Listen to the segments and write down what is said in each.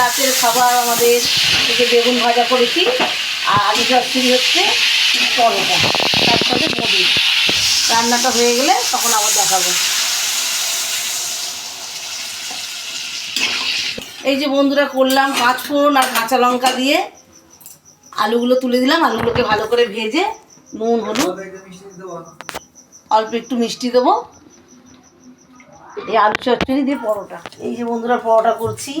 রাতের খাবার, আমাদের যে বেগুন ভাজা করেছি, আর আলু চচ্চড়ি হচ্ছে, পরোটা, তার সাথে মুড়ি। রান্নাটা হয়ে গেলে তখন আবার দেখাবো। এই যে বন্ধুরা করলাম পাঁচ ফোড়ন আর কাঁচা লঙ্কা দিয়ে। আলুগুলো তুলে দিলাম, আলুগুলোকে ভালো করে ভেজে নুন, হলুদ, অল্প একটু মিষ্টি দেবো। এই আলু চচ্চড়ি দিয়ে পরোটা। এই যে বন্ধুরা পরোটা করছি।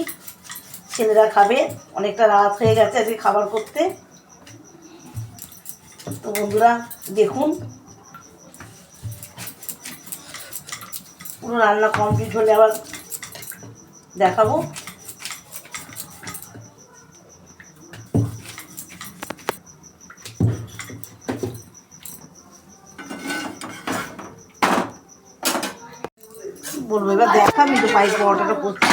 ছেলেরা খাবে। অনেকটা রাত হয়ে গেছে আজকে খাবার করতে। তো বন্ধুরা, দেখুন। পুরো রান্না কমপ্লিট হলে আবার দেখাবো। বলব, এবার দেখা আমি তো পাই পরোটাটা করছি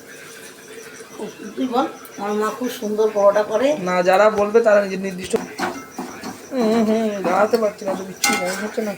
আমার মা খুব সুন্দর পরোটা করে। না, যারা বলবে তারা নিজের নির্দিষ্ট হুম হুম, দাঁড়াতে পারছি না, তো কিচ্ছু মনে হচ্ছে না।